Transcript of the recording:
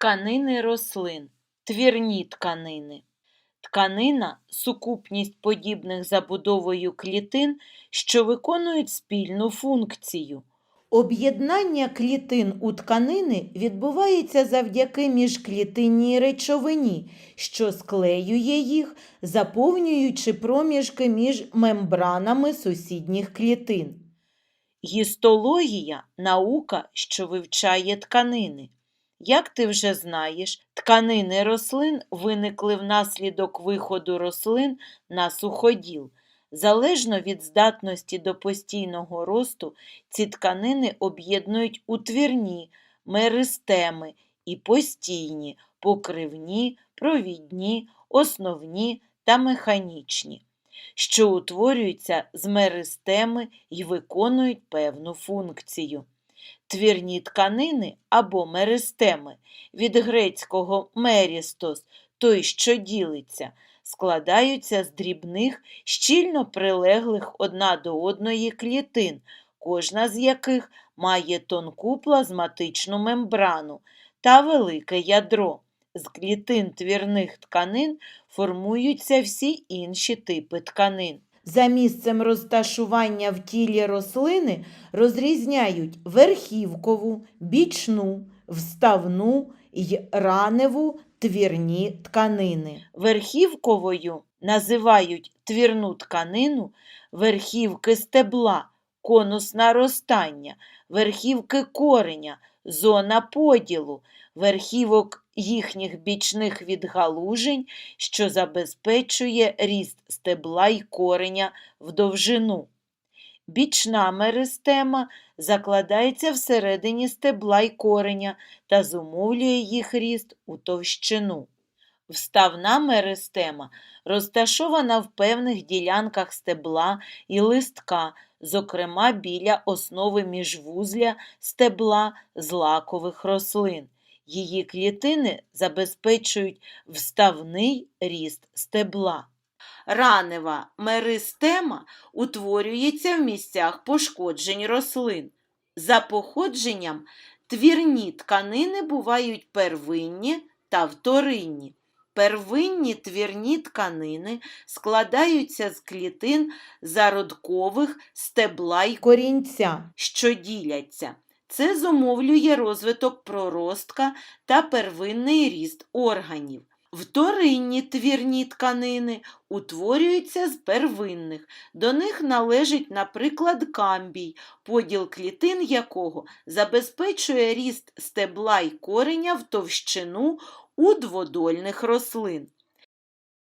Тканини рослин, твірні тканини. Тканина – сукупність подібних забудовою клітин, що виконують спільну функцію. Об'єднання клітин у тканини відбувається завдяки міжклітинній речовині, що склеює їх, заповнюючи проміжки між мембранами сусідніх клітин. Гістологія – наука, що вивчає тканини. Як ти вже знаєш, тканини рослин виникли внаслідок виходу рослин на суходіл. Залежно від здатності до постійного росту, ці тканини об'єднують у твірні, меристеми і постійні, покривні, провідні, основні та механічні, що утворюються з меристеми і виконують певну функцію. Твірні тканини або меристеми від грецького мерістос, той, що ділиться, складаються з дрібних, щільно прилеглих одна до одної клітин, кожна з яких має тонку плазматичну мембрану та велике ядро. З клітин твірних тканин формуються всі інші типи тканин. За місцем розташування в тілі рослини розрізняють верхівкову, бічну, вставну й раневу твірні тканини. Верхівковою називають твірну тканину верхівки стебла, конус наростання, верхівки кореня, зона поділу, верхівок їхніх бічних відгалужень, що забезпечує ріст стебла й кореня в довжину. Бічна меристема закладається всередині стебла й кореня та зумовлює їх ріст у товщину. Вставна меристема розташована в певних ділянках стебла і листка, зокрема біля основи міжвузля стебла злакових рослин. Її клітини забезпечують вставний ріст стебла. Ранева меристема утворюється в місцях пошкоджень рослин. За походженням твірні тканини бувають первинні та вторинні. Первинні твірні тканини складаються з клітин зародкових стебла й корінця, що діляться. Це зумовлює розвиток проростка та первинний ріст органів. Вторинні твірні тканини утворюються з первинних. До них належить, наприклад, камбій, поділ клітин якого забезпечує ріст стебла й кореня в товщину у дводольних рослин.